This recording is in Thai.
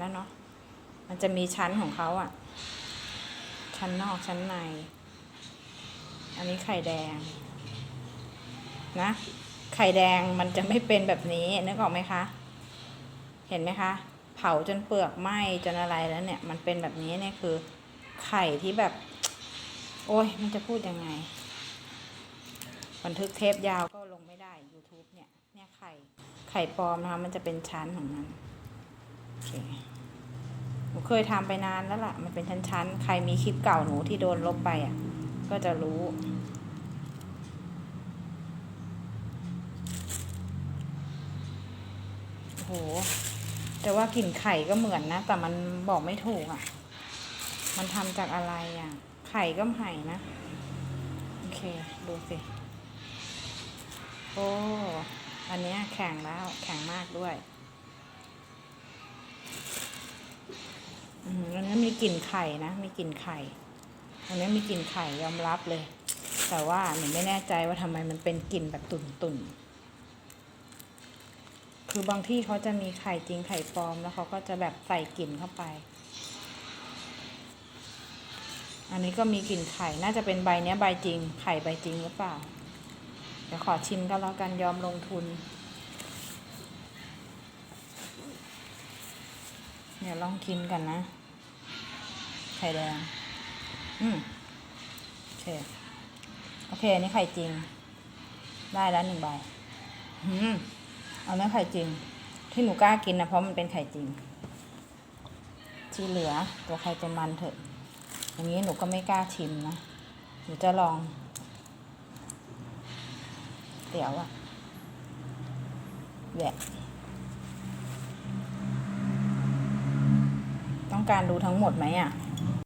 แล้วเนาะ มันจะมีชั้นของเขาอะชั้นนอกชั้นใน อันนี้ไข่แดง นะ ไข่แดงมันจะไม่เป็นแบบนี้นึกออกไหมคะ เห็นไหมคะ เผาจนเปลือกไหม้จนอะไรแล้วเนี่ย มันเป็นแบบนี้เนี่ยคือ ไข่ที่แบบ โอ้ย มันจะพูดยังไง บันทึกเทปยาวก็ลงไม่ได้ YouTube เนี่ย เนี่ยไข่ ไข่ปลอมนะคะ มันจะเป็นชั้นของมัน เคหนูเคยทำไปนานแล้วล่ะ มันเป็นชั้นๆ ใครมีคลิปเก่าหนูที่โดนลบไปอะ ก็จะรู้โหแต่ว่ากลิ่นไข่ก็เหมือนนะ แต่มันบอกไม่ถูกอะ มันทำจากอะไรอะ ไข่ก็ไห่นะ โอเค ดูสิ โอ้ อันนี้แข็งแล้ว แข็งมากด้วย อืมอันนี้มี กลิ่นไข่นะมีกลิ่นไข่อันนี้มีกลิ่นไข่ยอมรับเลย แต่ว่าหนูไม่แน่ใจว่าทำไมมันเป็นกลิ่นแบบตุ่นตุ่นๆคือบางที่เขาจะมีไข่จริงไข่ปลอมแล้วเขาก็จะแบบใส่กลิ่นเข้าไป อันนี้ก็มีกลิ่นไข่น่าจะเป็นใบเนี้ยใบจริง ไข่ใบจริงหรือเปล่าเดี๋ยวขอชิมก็แล้วกันยอมลงทุนเดี๋ยวลองกินกันนะ ไข่แดง อืมโอเค โอเค อันนี้ไข่จริง ได้แล้วหนึ่งใบ อืมเอาเนื้ไข่จริง ที่หนูกล้ากินนะเพราะมันเป็นไข่จริง ที่เหลือตัวใครตัวมันเถอะ อย่างนี้หนูก็ไม่กล้าชิมนะ หนูจะลองเดี๋ยวอะแหละต้องการดูทั้งหมดไหมอะ